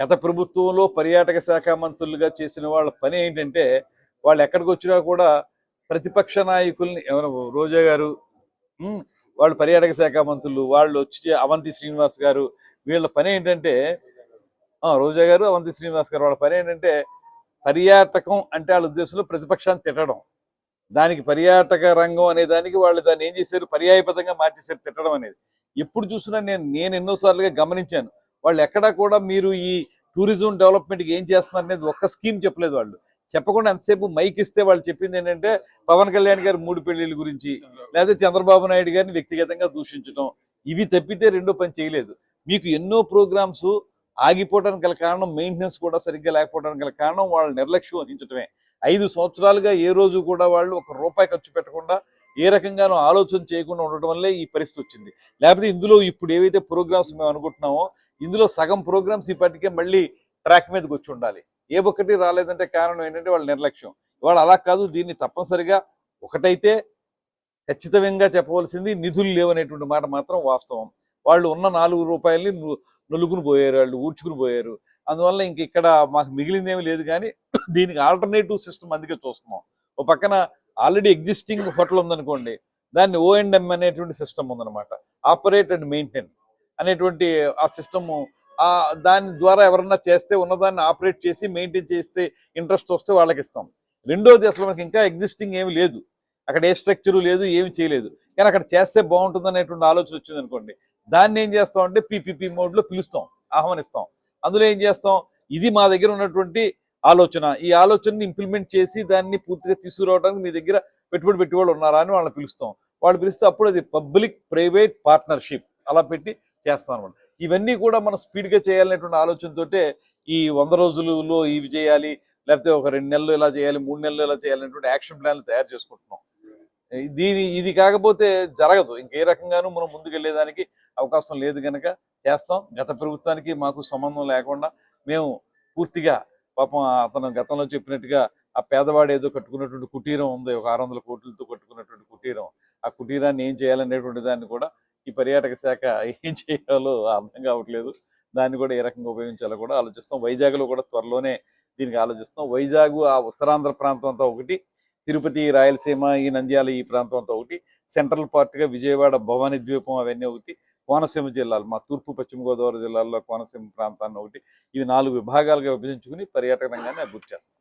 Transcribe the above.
గత ప్రభుత్వంలో పర్యాటక శాఖ మంత్రులుగా చేసిన వాళ్ళ పని ఏంటంటే వాళ్ళు ఎక్కడికి వచ్చినా కూడా ప్రతిపక్ష నాయకుల్ని ఎవరు రోజా గారు వాళ్ళు పర్యాటక శాఖ మంత్రులు వాళ్ళు వచ్చి అవంతి శ్రీనివాస్ గారు వీళ్ళ పని ఏంటంటే ఆ, రోజా గారు అవంతి శ్రీనివాస్ గారు వాళ్ళ పని ఏంటంటే పర్యాటకం అంటే వాళ్ళ ఉద్దేశంలో ప్రతిపక్షాన్ని తిట్టడం. దానికి పర్యాటక రంగం అనే దానికి వాళ్ళు దాన్ని ఏం చేశారు? పర్యాయపదంగా మార్చేశారు తిట్టడం అనేది. ఎప్పుడు చూసినా నేను నేను ఎన్నోసార్లుగా గమనించాను. వాళ్ళు ఎక్కడా కూడా మీరు ఈ టూరిజం డెవలప్మెంట్కి ఏం చేస్తున్నారు అనేది ఒక్క స్కీమ్ చెప్పలేదు వాళ్ళు. చెప్పకుండా ఎంతసేపు మైక్ ఇస్తే వాళ్ళు చెప్పింది ఏంటంటే పవన్ కళ్యాణ్ గారి మూడు పెళ్ళిళ్ళ గురించి లేదా చంద్రబాబు నాయుడు గారిని వ్యక్తిగతంగా దూషించడం ఇవి తప్పితే రెండో పని చేయలేదు. మీకు ఎన్నో ప్రోగ్రామ్స్ ఆగిపోవడానికి గల కారణం మెయింటెనెన్స్ కూడా సరిగ్గా లేకపోవడానికి గల కారణం వాళ్ళ నిర్లక్ష్యం వహించడమే ఐదు సంవత్సరాలుగా ఏ రోజు కూడా వాళ్ళు ఒక రూపాయి ఖర్చు పెట్టకుండా ఏ రకంగానూ ఆలోచన చేయకుండా ఉండటం వల్లే ఈ పరిస్థితి వచ్చింది. లేకపోతే ఇందులో ఇప్పుడు ఏవైతే ప్రోగ్రామ్స్ మేము అనుకుంటున్నామో ఇందులో సగం ప్రోగ్రామ్స్ ఇప్పటికే మళ్ళీ ట్రాక్ మీదకి వచ్చి ఉండాలి. ఏ ఒక్కటి రాలేదంటే కారణం ఏంటంటే వాళ్ళ నిర్లక్ష్యం. ఇవాళ అలా కాదు దీన్ని తప్పనిసరిగా ఒకటైతే ఖచ్చితంగా చెప్పవలసింది నిధులు లేవనేటువంటి మాట మాత్రం వాస్తవం. వాళ్ళు ఉన్న నాలుగు రూపాయలని ను- నొలుగుని పోయారు వాళ్ళు ఊడ్చుకుని పోయారు. అందువల్ల ఇంక ఇక్కడ మాకు మిగిలిందేమీ లేదు కానీ దీనికి ఆల్టర్నేటివ్ సిస్టమ్ అందుకే చూస్తున్నాం. ఓ పక్కన ఆల్రెడీ ఎగ్జిస్టింగ్ హోటల్ ఉందనుకోండి దాన్ని ఓఎండ్ఎం అనేటువంటి సిస్టమ్ ఉందన్నమాట. Operate and maintain. అనేటువంటి ఆ సిస్టము ఆ దాని ద్వారా ఎవరన్నా చేస్తే ఉన్నదాన్ని ఆపరేట్ చేసి మెయింటైన్ చేస్తే ఇంట్రెస్ట్ వస్తే వాళ్ళకి ఇస్తాం రెండోది అసలు మనకి ఇంకా ఎగ్జిస్టింగ్ ఏమి లేదు. అక్కడ ఏ స్ట్రక్చరు లేదు ఏమి చేయలేదు. కానీ అక్కడ చేస్తే బాగుంటుంది అనేటువంటి ఆలోచన వచ్చింది అనుకోండి దాన్ని ఏం చేస్తాం అంటే పీపీపీ మోడ్లో పిలుస్తాం ఆహ్వానిస్తాం. అందులో ఏం చేస్తాం? ఇది మా దగ్గర ఉన్నటువంటి ఆలోచన. ఈ ఆలోచనని ఇంప్లిమెంట్ చేసి దాన్ని పూర్తిగా తీసుకురావడానికి మీ దగ్గర పెట్టుబడి పెట్టి వాళ్ళు ఉన్నారా అని వాళ్ళని పిలుస్తాం. వాళ్ళు పిలిస్తే అప్పుడు అది పబ్లిక్ ప్రైవేట్ పార్ట్నర్షిప్ అలా పెట్టి చేస్తాం అనమాట ఇవన్నీ కూడా మనం స్పీడ్గా చేయాలనేటువంటి ఆలోచనతోటే ఈ వంద రోజులలో ఇవి చేయాలి లేకపోతే ఒక రెండు నెలలు ఇలా చేయాలి మూడు నెలలు ఇలా చేయాలనేటువంటి యాక్షన్ ప్లాన్లు తయారు చేసుకుంటున్నాం. దీని ఇది కాకపోతే జరగదు. ఇంకే రకంగానూ మనం ముందుకెళ్ళేదానికి అవకాశం లేదు కనుక చేస్తాం. గత ప్రభుత్వానికి మాకు సంబంధం లేకుండా మేము పూర్తిగా పాపం అతను గతంలో చెప్పినట్టుగా ఆ పేదవాడు ఏదో కట్టుకున్నటువంటి కుటీరం ఉంది. ఒక ఆరు వందల కోట్లతో కట్టుకున్నటువంటి కుటీరం. ఆ కుటీరాన్ని ఏం చేయాలనేటువంటి దాన్ని కూడా ఈ పర్యాటక శాఖ ఏం చేయాలో అర్థం కావట్లేదు. దాన్ని కూడా ఏ రకంగా ఉపయోగించాలో కూడా ఆలోచిస్తాం. వైజాగ్లో కూడా త్వరలోనే దీనికి ఆలోచిస్తాం. వైజాగ్ ఆ ఉత్తరాంధ్ర ప్రాంతం అంతా ఒకటి తిరుపతి రాయలసీమ ఈ నంద్యాల ఈ ప్రాంతం అంతా ఒకటి సెంట్రల్ పార్ట్గా విజయవాడ భవానీ ద్వీపం అవన్నీ ఒకటి కోనసీమ జిల్లాలు మా తూర్పు పశ్చిమ గోదావరి జిల్లాల్లో కోనసీమ ప్రాంతాన్ని ఒకటి ఇవి నాలుగు విభాగాలుగా విభజించుకుని పర్యాటక రంగాన్ని అభివృద్ధి చేస్తాం.